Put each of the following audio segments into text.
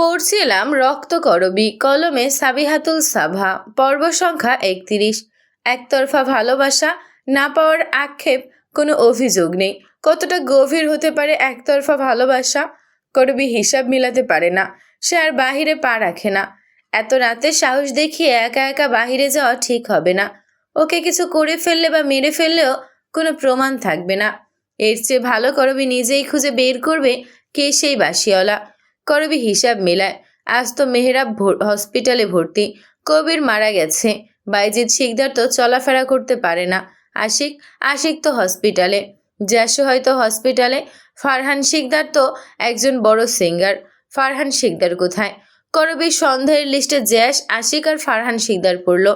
পড়ছিলাম রক্ত করবি কলমে সাবিহাতুল সাভা, পর্ব সংখ্যা একত্রিশ। একতরফা ভালোবাসা, না পাওয়ার আক্ষেপ, কোনো অভিযোগ নেই। কতটা গভীর হতে পারে একতরফা ভালোবাসা? করবি হিসাব মিলাতে পারে না। সে আর বাহিরে পা রাখে না। এত রাতে সাহস দেখিয়ে একা একা বাহিরে যাওয়া ঠিক হবে না। ওকে কিছু করে ফেললে বা মেরে ফেললেও কোনো প্রমাণ থাকবে না। এর চেয়ে ভালো করবি নিজেই খুঁজে বের করবে কে সেই বাসিওয়ালা করবি হিসাব মেলায়। আজ তো মেহরাব হসপিটালে ভর্তি। কবির মারা গেছে। বাইজিৎ শিকদার তো চলাফেরা করতে পারে না। আশিক আশিক তো হসপিটালে জ্যাসু হয়তো হসপিটালে ফারহান শিকদার তো একজন বড় সিঙ্গার ফারহান শিকদার কোথায়? করবির সন্দেহের লিস্টে জ্যাস, আশিক আর ফারহান শিকদার পড়ল।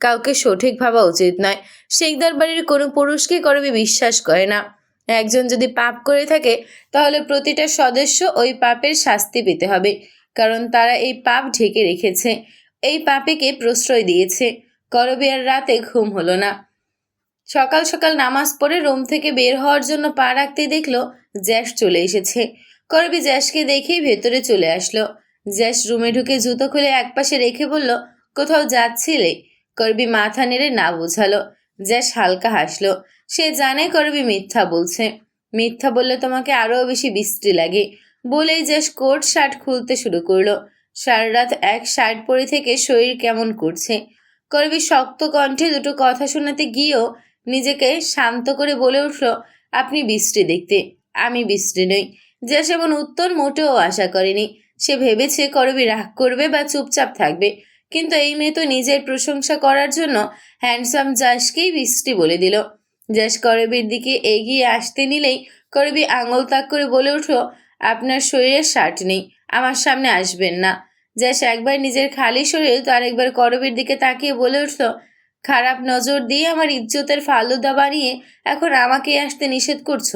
কাউকে সঠিক ভাবা উচিত নয়। শিকদার বাড়ির কোনো পুরুষকে করবি বিশ্বাস করে না। একজন যদি পাপ করে থাকে, তাহলে প্রতিটা সদস্য ওই পাপের শাস্তি পেতে হবে, কারণ তারা এই পাপ ঢেকে রেখেছে। এই পাপেকে প্রশ্রয় দিয়েছে। করবি আর রাতে ঘুম হলো না। সকাল সকাল নামাজ পড়ে রুম থেকে বের হওয়ার জন্য পা রাখতে দেখল জ্যাস চলে এসেছে। করবি জ্যাসকে দেখেই ভেতরে চলে আসলো। জ্যাস রুমে ঢুকে জুতো খুলে একপাশে রেখে বলল, কোথাও যাচ্ছিলে? করবি মাথা নেড়ে না বোঝালো। জ্যাস হালকা হাসলো। সে জানে করবি মিথ্যা বলছে। মিথ্যা বললে তোমাকে আরও বেশি বৃষ্টি লাগে। বলেই জ্যাস কোট শার্ট খুলতে শুরু করল। সারা রাত এক শার্ট পরে থেকে শরীর কেমন করছে? করবি শক্ত কণ্ঠে দুটো কথা শোনাতে গিয়েও নিজেকে শান্ত করে বলে উঠল, আপনি বৃষ্টি দেখতে। আমি বৃষ্টি নই। যে সেমন উত্তর মোটেও আশা করেনি। সে ভেবেছে করবি রাগ করবে বা চুপচাপ থাকবে। কিন্তু এই মেয়ে তো নিজের প্রশংসা করার জন্য হ্যান্ডসাম জাসকেই বৃষ্টি বলে দিল। জাস করবির দিকে এগিয়ে আসতে নিলেই করবি আঙুল তাক করে বলে উঠল, আপনার শরীরে শার্ট নেই, আমার সামনে আসবেন না। জাস একবার নিজের খালি শরীর তো আরেকবার করবির দিকে তাকিয়ে বলে উঠল, খারাপ নজর দিয়ে আমার ইজ্জতের ফালুদা বানিয়ে এখন আমাকে আসতে নিষেধ করছ।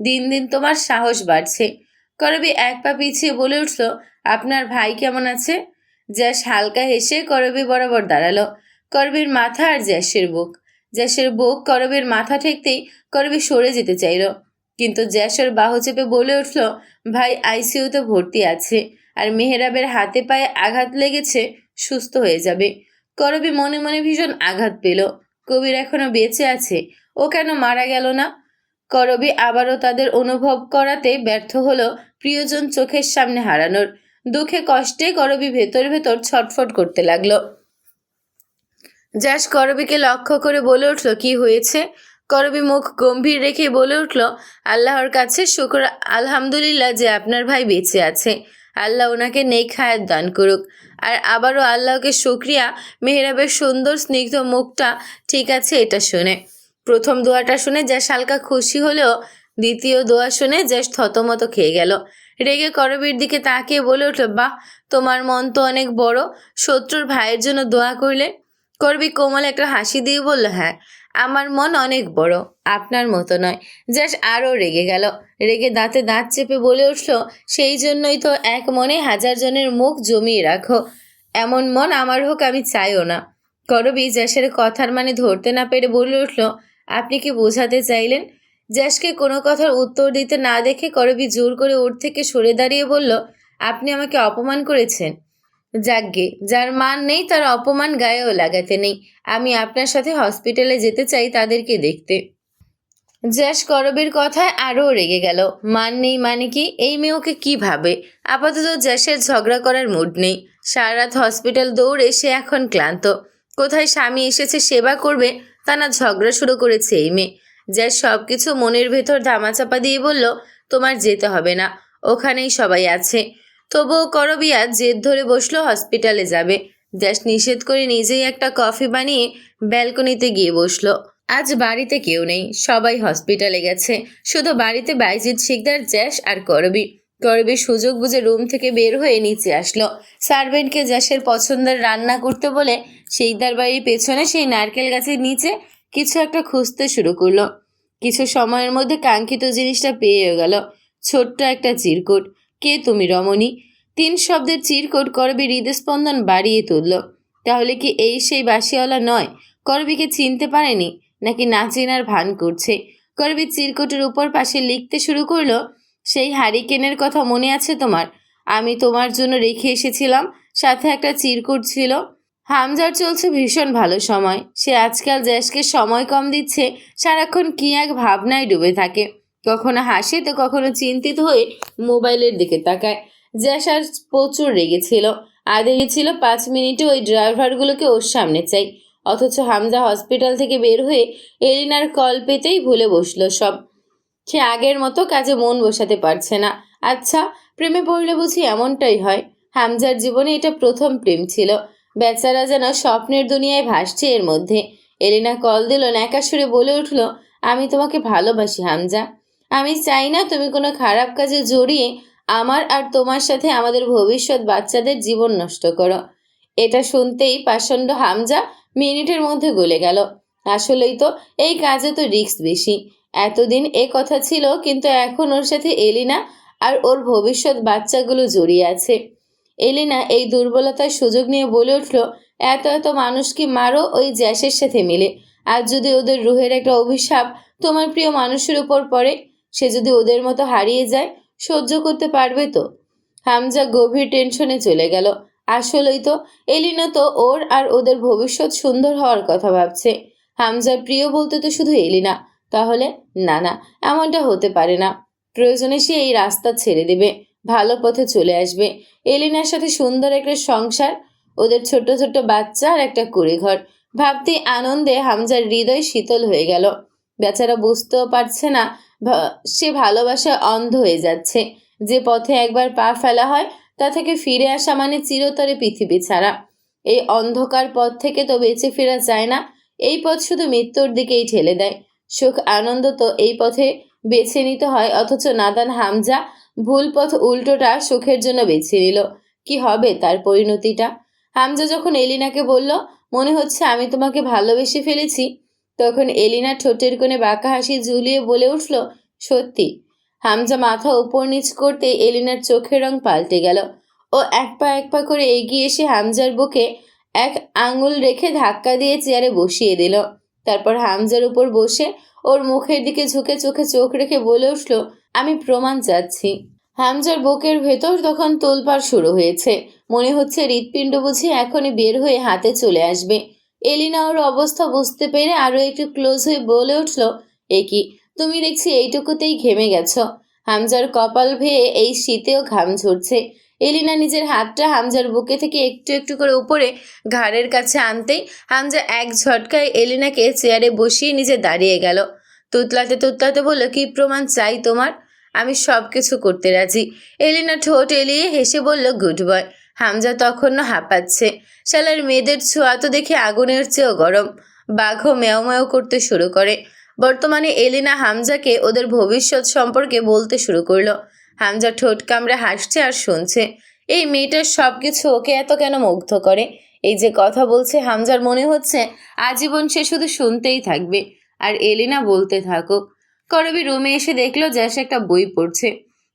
দিন দিন তোমার সাহস বাড়ছে। করবি এক পা পিছিয়ে বলে উঠল, আপনার ভাই কেমন আছে? জ্যাস হালকা হেসে করবি বরাবর দাঁড়াল। করবির মাথা আর জ্যাসের বুক। জ্যাসের বুক করবের মাথা ঠেকতেই করবি সরে যেতে চাইল। কিন্তু জ্যাসের বাহু চেপে বলে উঠল, ভাই, আইসিইউতে ভর্তি আছে। আর মেহেরাবের হাতে পায়ে আঘাত লেগেছে, সুস্থ হয়ে যাবে করবি মনে মনে ভীষণ আঘাত পেল। কবির এখনও বেঁচে আছে? ও কেন মারা গেল না করবি আবারও তাদের অনুভব করাতে ব্যর্থ হলো প্রিয়জন চোখের সামনে হারানোর। দুঃখে কষ্টে করবি ভেতর ভেতর ছটফট করতে লাগল। যাস করবিকে লক্ষ্য করে বলে উঠল, কি হয়েছে? করবি মুখ গম্ভীর রেখে বলে উঠল, আল্লাহর কাছে শুক্র, আলহামদুলিল্লাহ যে আপনার ভাই বেঁচে আছে। আল্লাহ ওনাকে নেই হায়াত দান করুক। আর আবারও আল্লাহকে শুক্রিয়া, মেহরাবের সুন্দর স্নিগ্ধ মুখটা ঠিক আছে এটা শুনে। প্রথম দোয়াটা শুনে যা হালকা খুশি হলেও দ্বিতীয় দোয়া শুনে জাস থতমত খেয়ে গেল। রেগে করবীর দিকে তাকিয়ে বলে উঠল, বাহ, তোমার মন তো অনেক বড়। শত্রুর ভাইয়ের জন্য দোয়া করলে করবি কোমল একটা হাসি দিয়ে বলল হ্যাঁ আমার মন অনেক বড়, আপনার মতো নয়। জাস আরও রেগে গেল। রেগে দাঁতে দাঁত চেপে বলে উঠল, সেই জন্যই তো এক মনে হাজার জনের মুখ জমিয়ে রাখো। এমন মন আমার হোক, আমি চাইও না। করবি জ্যাসের কথার মানে ধরতে না পেরে বলে উঠল, আপনি কি বোঝাতে চাইলেন? জ্যাসকে কোনো কথার উত্তর দিতে না দেখে করবি জোর করে ওর থেকে সরে দাঁড়িয়ে বলল, আপনি আমাকে অপমান করেছেন। যাকগে, যার মান নেই তার অপমান গায়েও লাগাতে নেই। আমি আপনার সাথে হসপিটালে যেতে চাই তাদেরকে দেখতে। জ্যাস করবের কথায় আরও রেগে গেল। মান নেই মানে কি? এই মেয়ে ওকে কী ভাবে? আপাতত জ্যাসের ঝগড়া করার মুড নেই। সারা রাত হসপিটাল দৌড়ে সে এখন ক্লান্ত। কোথায় স্বামী এসেছে, সেবা করবে, তা না ঝগড়া শুরু করেছে এই মেয়ে। জ্যাস সব কিছু মনের ভেতর ধামাচাপা দিয়ে বলল, তোমার যেতে হবে না। ওখানেই সবাই আছে। তবুও করবিয়া জেদ ধরে বসল হসপিটালে যাবে। জ্যাস নিষেধ করে নিজেই একটা কফি বানিয়ে ব্যালকনিতে গিয়ে বসল। আজ বাড়িতে কেউ নেই, সবাই হসপিটালে গেছে। শুধু বাড়িতে বাইজিৎ শিকদার, জ্যাস আর করবি। করবি সুযোগ বুঝে রুম থেকে বের হয়ে নিচে আসলো। সার্ভেন্টকে জ্যাসের পছন্দের রান্না করতে বলে শিকদার বাড়ির পেছনে সেই নারকেল গাছের নিচে কিছু একটা খুঁজতে শুরু করল। কিছু সময়ের মধ্যে কাঙ্ক্ষিত জিনিসটা পেয়ে গেল। ছোট্ট একটা চিরকুট। কে তুমি, রমণী? তিন শব্দের চিরকোট করবি হৃদস্পন্দন বাড়িয়ে তুলল। তাহলে কি এই সেই বাসিওয়ালা নয়? করবিকে চিনতে পারেনি? নাকি না চেনার ভান করছে? করবি চিরকোটের উপর পাশে লিখতে শুরু করল, সেই হারিকেনের কথা মনে আছে তোমার? আমি তোমার জন্য রেখে এসেছিলাম, সাথে একটা চিরকুট ছিল। হামজার চলছে ভীষণ ভালো সময়। সে আজকাল জ্যাসকে সময় কম দিচ্ছে, সারাক্ষণ কি এক ভাবনায় ডুবে থাকে। কখনো হাসে তো কখনো চিন্তিত হয়ে মোবাইলের দিকে তাকায়। জ্যাস আর প্রচুর রেগেছিল আগে ছিল পাঁচ মিনিটে ওই ড্রাইভারগুলোকে ওর সামনে চাই। অথচ হামজা হসপিটাল থেকে বের হয়ে এলিনার কল পেতেই ভুলে বসল সব। সে আগের মতো কাজে মন বসাতে পারছে না। আচ্ছা প্রেমে পড়লে বুঝি এমনটাই হয়। হামজার জীবনে এটা প্রথম প্রেম ছিল। বেচারা যেন স্বপ্নের দুনিয়ায় ভাসছে এর মধ্যে। এলিনা কল দিল ন্যাকা সুরে বলে উঠল, আমি তোমাকে ভালোবাসি হামজা। আমি চাই না তুমি কোনো খারাপ কাজে জড়িয়ে আমার আর তোমার সাথে আমাদের ভবিষ্যৎ বাচ্চাদের জীবন নষ্ট করো। এটা শুনতেই পাষণ্ড হামজা মিনিটের মধ্যে গলে গেল, আসলেই তো এই কাজে তো রিস্ক বেশি। এতদিন এ কথা ছিল, কিন্তু এখন ওর সাথে এলিনা আর ওর ভবিষ্যৎ বাচ্চাগুলো জড়িয়ে আছে। এলিনা এই দুর্বলতার সুযোগ নিয়ে বলে উঠল, এত এত মানুষকে মারো ওই জ্যাসের সাথে মিলে। আর যদি ওদের রুহের একটা অভিশাপ তোমার প্রিয় মানুষের উপর পড়ে সে যদি ওদের মতো হারিয়ে যায়, সহ্য করতে পারবে তো? হামজা গভীর টেনশনে চলে গেল। আসলেই তো, এলিনা তো ওর আর ওদের ভবিষ্যৎ সুন্দর হওয়ার কথা ভাবছে। হামজার প্রিয় বলতে তো শুধু এলিনা। তাহলে না না এমনটা হতে পারে না। প্রয়োজনে সে এই রাস্তা ছেড়ে দেবে, ভালো পথে চলে আসবে। এলিনার সাথে সুন্দর একটা সংসার, ওদের ছোট ছোট বাচ্চা আর একটা কুড়িঘর। ভাবতে আনন্দে হামজার হৃদয় শীতল হয়ে গেল। বেচারা বুঝতেও পারছে না সে ভালোবাসা অন্ধ হয়ে যাচ্ছে। যে পথে একবার পা ফেলা হয়, তা থেকে ফিরে আসা মানে চিরতরে পৃথিবী ছাড়া। এই অন্ধকার পথ থেকে তো বেঁচে ফেরা যায় না, এই পথ শুধু মৃত্যুর দিকেই ঠেলে দেয়। সুখ, আনন্দ তো এই পথে বেছে নিতে হয়, অথচ নাদান হামজা ভুল পথ উল্টোটা সুখের জন্য বেছে নিল। কি হবে তার পরিণতিটা? হামজা যখন এলিনাকে বলল, মনে হচ্ছে আমি তোমাকে ভালোবেসে ফেলেছি। তখন এলিনা ঠোঁটের কোণে বাঁকা হাসি ঝুলিয়ে বলে উঠল, সত্যি। হামজা মাথা উপর নিচ করতে এলিনার চোখের রং পাল্টে গেল। ও এক পা এক পা করে এগিয়ে এসে হামজার বুকে এক আঙুল রেখে ধাক্কা দিয়ে চেয়ারে বসিয়ে দিল। তারপর হামজার উপর বসে ওর মুখের দিকে ঝুঁকে চোখে চোখ রেখে বলে উঠল, আমি প্রমাণ চাচ্ছি। হামজার বুকের ভেতর তখন তোলপাড় শুরু হয়েছে। মনে হচ্ছে হৃৎপিণ্ড বুঝি এখনই বের হয়ে হাতে চলে আসবে। এলিনা ওর অবস্থা বুঝতে পেরে আরও একটু ক্লোজ হয়ে বলে উঠল, এ কি? তুমি দেখছি এইটুকুতেই ঘেমে গেছো। হামজার কপাল ভেয়ে এই শীতেও ঘাম ঝরছে। এলিনা নিজের হাতটা হামজার বুকে থেকে একটু একটু করে উপরে ঘাড়ের কাছে আনতেই হামজা এক ঝটকায় এলিনাকে চেয়ারে বসিয়ে নিজে দাঁড়িয়ে গেল। তুতলাতে তুতলাতে বলল, কি প্রমাণ চাই তোমার? আমি সব কিছু করতে রাজি। এলিনা ঠোঁট এলিয়ে হেসে বলল, গুড বয়। হামজা তখনও হাঁপাচ্ছে। শালার মেয়েদের ছোঁয়া তো দেখে আগুনের চেয়েও গরম। বাঘও মেয় মেয় করতে শুরু করে। বর্তমানে এলিনা হামজাকে ওদের ভবিষ্যৎ সম্পর্কে বলতে শুরু করল। হামজা ঠোঁট কামড়ে হাসছে আর শুনছে। এই মেয়েটার সব কিছু ওকে এত কেন মুগ্ধ করে? এই যে কথা বলছে হামজার মনে হচ্ছে আজীবন সে শুধু শুনতেই থাকবে। আর এলিনা বলতে থাকুক। করবি রুমে এসে দেখল জ্যাস একটা বই পড়ছে।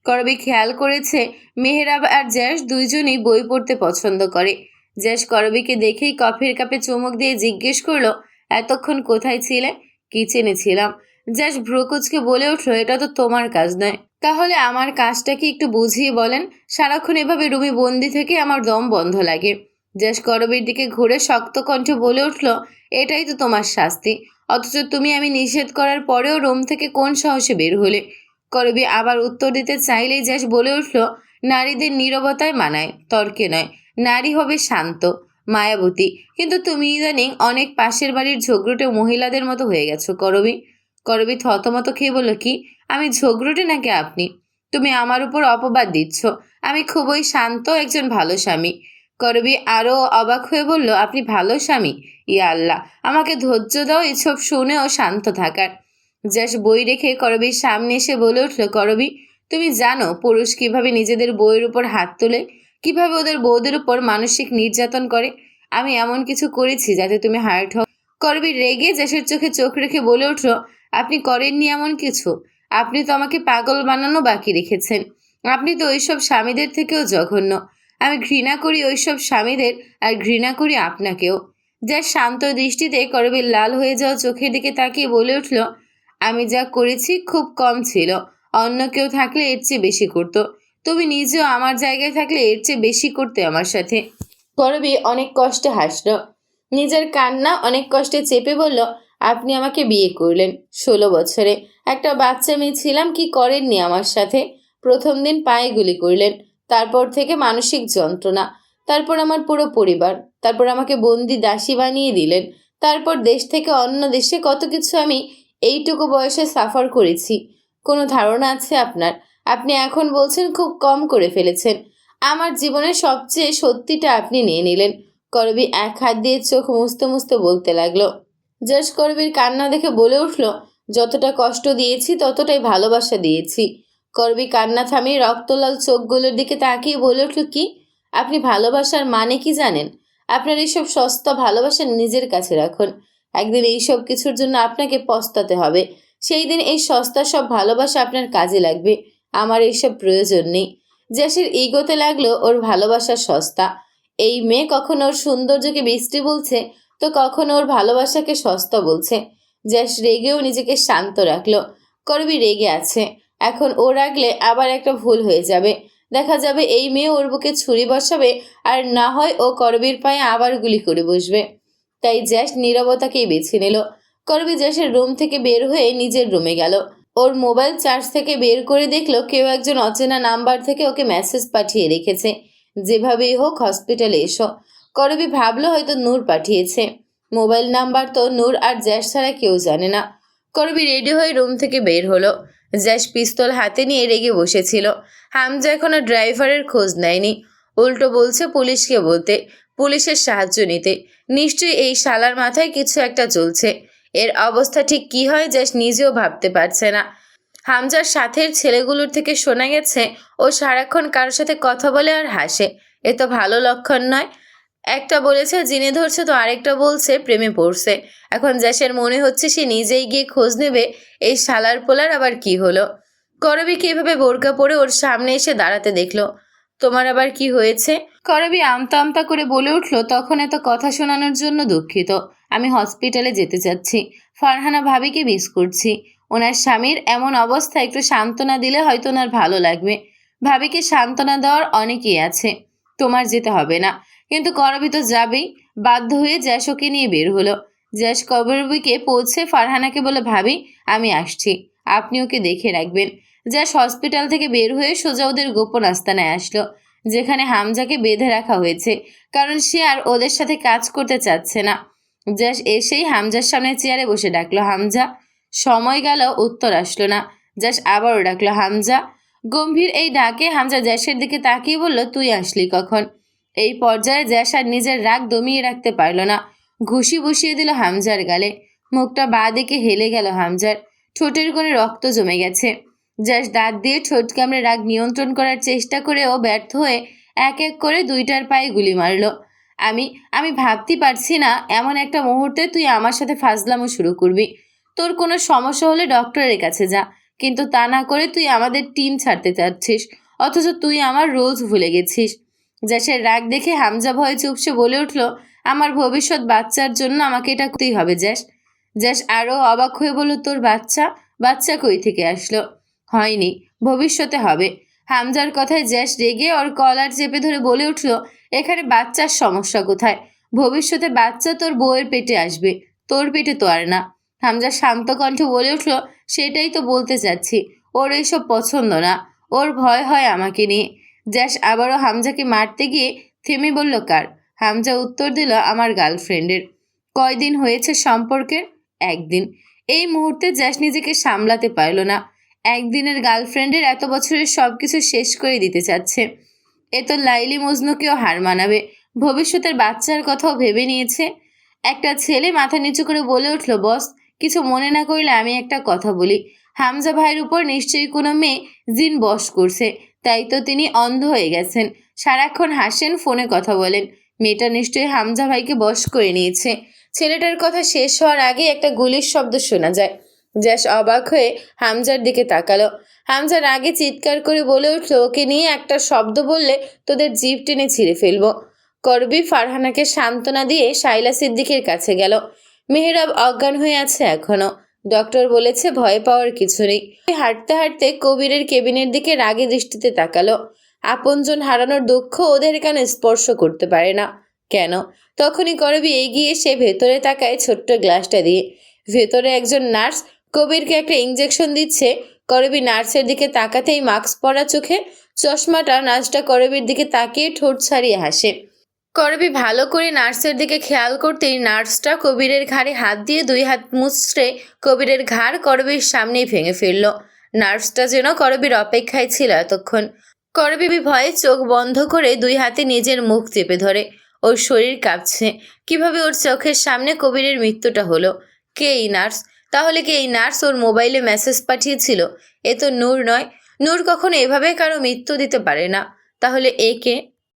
করবি খেয়াল করেছে? মেহরাব আর জ্যাস দুইজনই বই পড়তে পছন্দ করে। জ্যাস করবিকে দেখেই কফির কাপে চুমুক দিয়ে জিজ্ঞেস করল, এতক্ষণ কোথায় ছিলে? কিচেনে ছিলাম। জ্যাস ভ্রুকুচকে বলে উঠল, এটা তো তোমার কাজ নয়। তাহলে আমার কাজটা কি একটু বুঝিয়ে বলেন? সারাক্ষণ এভাবে রুমি বন্দি থেকে আমার দম বন্ধ লাগে। জ্যাস করবির দিকে ঘুরে শক্ত কণ্ঠে বলে উঠল, এটাই তো তোমার শাস্তি। অথচ তুমি আমি নিষেধ করার পরেও রুম থেকে কোন সাহসে বের হলে? করবি, আবার উত্তর দিতে চাইলেই জ্যাস বলে উঠল, নারীদের নীরবতায় মানায়, তর্কে নয়। নারী হবে শান্ত, মায়াবতী। কিন্তু তুমি ইদানিং অনেক পাশের বাড়ির ঝগড়ুটে মহিলাদের মতো হয়ে গেছো, করবি। করবি থতমত খেয়ে বলল, কি? আমি ঝগড়ুটে নাকি আপনি? তুমি আমার উপর অপবাদ দিচ্ছ। আমি খুবই শান্ত একজন ভালো স্বামী। করবি আরও অবাক হয়ে বলল, আপনি ভালো স্বামী? ইয়া আল্লাহ আমাকে ধৈর্য দাও, এসব শুনেও শান্ত থাকার। জাস বই রেখে করবির সামনে এসে বলে উঠল, করবি, তুমি জানো পুরুষ কীভাবে নিজেদের বইয়ের উপর হাত তোলে? কীভাবে ওদের বউদের উপর মানসিক নির্যাতন করে? আমি এমন কিছু করেছি যাতে তুমি হার্ট হও। করবি রেগে জ্যাসের চোখে চোখ রেখে বলে উঠল, আপনি করেননি এমন কিছু। আপনি তো আমাকে পাগল বানানো বাকি রেখেছেন। আপনি তো ওইসব স্বামীদের থেকেও জঘন্য। আমি ঘৃণা করি ওইসব স্বামীদের আর ঘৃণা করি আপনাকেও। যা শান্ত দৃষ্টিতে করবির লাল হয়ে যাওয়া চোখের দিকে তাকিয়ে বলে উঠল আমি যা করেছি খুব কম ছিল। অন্য কেউ থাকলে এর চেয়ে বেশি করতো। তুমি নিজেও আমার জায়গায় থাকলে এর চেয়ে বেশি করতে আমার সাথে। করবি অনেক কষ্টে হাসল। নিজের কান্না অনেক কষ্টে চেপে বলল, আপনি আমাকে বিয়ে করলেন ষোলো বছরে। একটা বাচ্চা মেয়ে ছিলাম, কি করেননি আমার সাথে? প্রথম দিন পায়ে গুলি করলেন। তারপর থেকে মানসিক যন্ত্রণা। তারপর আমার পুরো পরিবার। তারপর আমাকে বন্দি দাসী বানিয়ে দিলেন। তারপর দেশ থেকে অন্য দেশে কত কিছু আমি এইটুকু বয়সে সাফার করেছি। কোনো ধারণা আছে আপনার? আপনি এখন বলছেন খুব কম করে ফেলেছেন। আমার জীবনের সবচেয়ে সত্যিটা আপনি নিয়ে নিলেন। করবি এক হাত দিয়ে চোখ মুছতে মুছতে বলতে লাগল। জাস্ট করবির কান্না দেখে বলে উঠল, যতটা কষ্ট দিয়েছি, ততটাই ভালোবাসা দিয়েছি। করবি কান্না থামিয়ে রক্তলাল চোখগুলোর দিকে তাকিয়ে বলে উঠল, কি? আপনি ভালোবাসার মানে কি জানেন? আপনার এইসব সস্তা ভালোবাসা নিজের কাছে রাখুন। একদিন এইসব কিছুর জন্য আপনাকে পস্তাতে হবে। সেই দিন এই সস্তা সব ভালোবাসা আপনার কাজে লাগবে। আমার এইসব প্রয়োজন নেই। জ্যাসের ইগোতে লাগল ওর ভালোবাসা সস্তা। এই মেয়ে কখনো ওর সৌন্দর্যকে বৃষ্টি বলছে, তো কখনো ওর ভালোবাসাকে সস্তা বলছে। জ্যাস রেগেও নিজেকে শান্ত রাখল। করবি রেগে আছে। এখন ও রাখলে আবার একটা ভুল হয়ে যাবে। দেখা যাবে এই মেয়ে ওর বুকে ছুরি বসাবে আর না হয় ও করবির পায়ে আবার গুলি করে বসবে। তাই জ্যাস নীরবতাকেই বেছে নিল। করবি জ্যাসের রুম থেকে বের হয়ে নিজের রুমে গেল। ওর মোবাইল চার্জ থেকে বের করে দেখল কেউ একজন অচেনা নাম্বার থেকে ওকে মেসেজ পাঠিয়ে রেখেছে। যেভাবেই হোক হসপিটালে এসো। করবি ভাবলো হয়তো নূর পাঠিয়েছে। মোবাইল নাম্বার তো নূর আর জ্যাস ছাড়া কেউ জানে না। করবি রেডি হয়ে রুম থেকে বের হলো। জ্যাস পিস্তল হাতে নিয়ে রেগে বসেছিল। হামজা এখনও ড্রাইভারের খোঁজ নেয়নি। উল্টো বলছে পুলিশকে বলতে পুলিশের সাহায্য নিতে। নিশ্চয়ই এই শালার মাথায় কিছু একটা চলছে এর অবস্থা ঠিক কি হয় জ্যাস নিজেও ভাবতে পারছে না। হামজার সাথের ছেলেগুলোর থেকে শোনা গেছে, ও সারাক্ষণ কারোর সাথে কথা বলে আর হাসে। এ তো ভালো লক্ষণ নয়। একটা বলেছে, জিনে ধরছে তো আরেকটা বলছে, প্রেমে পড়ছে। এখন জ্যাসের মনে হচ্ছে, সে নিজেই গিয়ে খোঁজ নেবে, এই শালার পোলার আবার কি হলো? করবি কীভাবে বোরকা পরে ওর সামনে এসে দাঁড়াতে দেখল। তোমার আবার কি হয়েছে? করবি আমতা আমতা করে বলে উঠল, তখন এত কথা শোনানোর জন্য দুঃখিত। আমি হসপিটালে যেতে চাচ্ছি। ফারহানা ভাবিকে মিস করছি। ওনার স্বামীর এমন অবস্থা, একটু সান্ত্বনা দিলে হয়তো ওনার ভালো লাগবে। ভাবিকে সান্ত্বনা দেওয়ার অনেকেই আছে। তোমার যেতে হবে না। কিন্তু করবি তো যাবেই। বাধ্য হয়ে জ্যাসকে নিয়ে বের হলো। জ্যাস করবিকে পৌঁছে ফারহানাকে বলে, ভাবি, আমি আসছি। আপনি ওকে দেখে রাখবেন। জ্যাস হসপিটাল থেকে বের হয়ে সোজা ওদের গোপন আস্তানায় আসলো, যেখানে হামজাকে বেঁধে রাখা হয়েছে, কারণ সে আর ওদের সাথে কাজ করতে চাচ্ছে না। জ্যাস এসেই হামজার সামনে চেয়ারে বসে ডাকলো, হামজা। সময় গেল, উত্তর আসলো না। জ্যাস আবারও ডাকলো, হামজা। গম্ভীর এই ডাকে হামজা জ্যাসের দিকে তাকিয়ে বলল, তুই আসলি কখন? এই পর্যায়ে জ্যাস আর নিজের রাগ দমিয়ে রাখতে পারল না। ঘুষি বসিয়ে দিল হামজার গালে। মুখটা বাঁ দিকে হেলে গেল হামজার। ঠোঁটের কোণে রক্ত জমে গেছে। জ্যাস দাঁত দিয়ে ঠোঁট কামড়ে রাগ নিয়ন্ত্রণ করার চেষ্টা করেও ব্যর্থ হয়ে এক এক করে দুইটার পায়ে গুলি মারলো। আমি আমি ভাবতে পারছি না, এমন একটা মুহূর্তে তুই আমার সাথে ফাজলামো শুরু করবি। তোর কোনো সমস্যা হলে ডক্টরের কাছে যা, কিন্তু তা না করে তুই আমাদের টিম ছাড়তে চাচ্ছিস, অথচ তুই আমার রোজ ভুলে গেছিস। জ্যাসের রাগ দেখে হামজা ভয়ে চুপসে বলে উঠল, আমার ভবিষ্যৎ বাচ্চার জন্য আমাকে এটা করতেই হবে জ্যাস জ্যাস আরও অবাক হয়ে বলল, তোর বাচ্চা? বাচ্চা কই থেকে আসলো? হয়নি, ভবিষ্যতে হবে। হামজার কথায় জ্যাস রেগে ওর কলার চেপে ধরে বলে উঠল, এখানে বাচ্চার সমস্যা কোথায়? ভবিষ্যতে বাচ্চা তোর বউয়ের পেটে আসবে, তোর পেটে তো আর না। হামজা শান্ত কণ্ঠে বলে উঠল, সেটাই তো বলতে চাচ্ছি, ওর এইসব পছন্দ না, ওর ভয় হয় আমাকে নিয়ে। জ্যাস আবারও হামজাকে মারতে গিয়ে থেমে বলল, কার? হামজা উত্তর দিল, আমার গার্লফ্রেন্ডের। কয়দিন হয়েছে সম্পর্কের? একদিন। এই মুহূর্তে জ্যাস নিজেকে সামলাতে পারল না। একদিনের গার্লফ্রেন্ডের এত বছরের সব কিছু শেষ করে দিতে চাচ্ছে। এ তো লাইলি মজনুকেও হার মানাবে। ভবিষ্যতের বাচ্চার কথাও ভেবে নিয়েছে। একটা ছেলে মাথা নিচু করে বলে উঠল, বস, কিছু মনে না করলে আমি একটা কথা বলি। হামজা ভাইয়ের উপর নিশ্চয়ই কোনো মেয়ে জিন বস করছে। তাই তো তিনি অন্ধ হয়ে গেছেন। সারাক্ষণ হাসেন, ফোনে কথা বলেন। মেয়েটা নিশ্চয়ই হামজা ভাইকে বশ করে নিয়েছে। ছেলেটার কথা শেষ হওয়ার আগে একটা গুলির শব্দ শোনা যায়। জ্যাস অবাক হয়ে হামজার দিকে তাকালো। হামজার আগে চিৎকার করে বলে উঠল, ওকে নিয়ে একটা শব্দ বললে তোদের জিভ টেনে ছিঁড়ে ফেলব। করবি ফারহানাকে সান্ত্বনা দিয়ে শাইলা সিদ্দিকের কাছে গেল। মেহরাব অজ্ঞান হয়ে আছে এখনও। ডক্টর বলেছে ভয় পাওয়ার কিছু নেই। হাঁটতে হাঁটতে কবিরের কেবিনের দিকে রাগে দৃষ্টিতে তাকালো। আপনজন হারানোর দুঃখ ওদের কানে স্পর্শ করতে পারে না। কেন? তখনই করবি এগিয়ে সে ভেতরে তাকায় ছোট্ট গ্লাসটা দিয়ে। ভেতরে একজন নার্স কবিরকে একটা ইঞ্জেকশন দিচ্ছে। করবি নার্সের দিকে তাকাতেই মাস্ক পরা চোখে, চশমাটা নার্সটা করবির দিকে তাকিয়ে ঠোঁট ছাড়িয়ে হাসে। করবি ভালো করে নার্সের দিকে খেয়াল করতেই নার্সটা কবিরের ঘাড়ে হাত দিয়ে দুই হাত মুচড়ে কবিরের ঘাড় করবির সামনেই ভেঙে ফেলল। নার্সটা যেন করবির অপেক্ষায় ছিল এতক্ষণ। করবি ভয়ে চোখ বন্ধ করে দুই হাতে নিজের মুখ চেপে ধরে। ওর শরীর কাঁপছে। কীভাবে ওর চোখের সামনে কবিরের মৃত্যুটা হলো? কে এই নার্স তাহলে কি এই নার্স ওর মোবাইলে মেসেজ পাঠিয়েছিল? এ তো নূর নয়। নূর কখনো এভাবে কারও মৃত্যু দিতে পারে না। তাহলে একে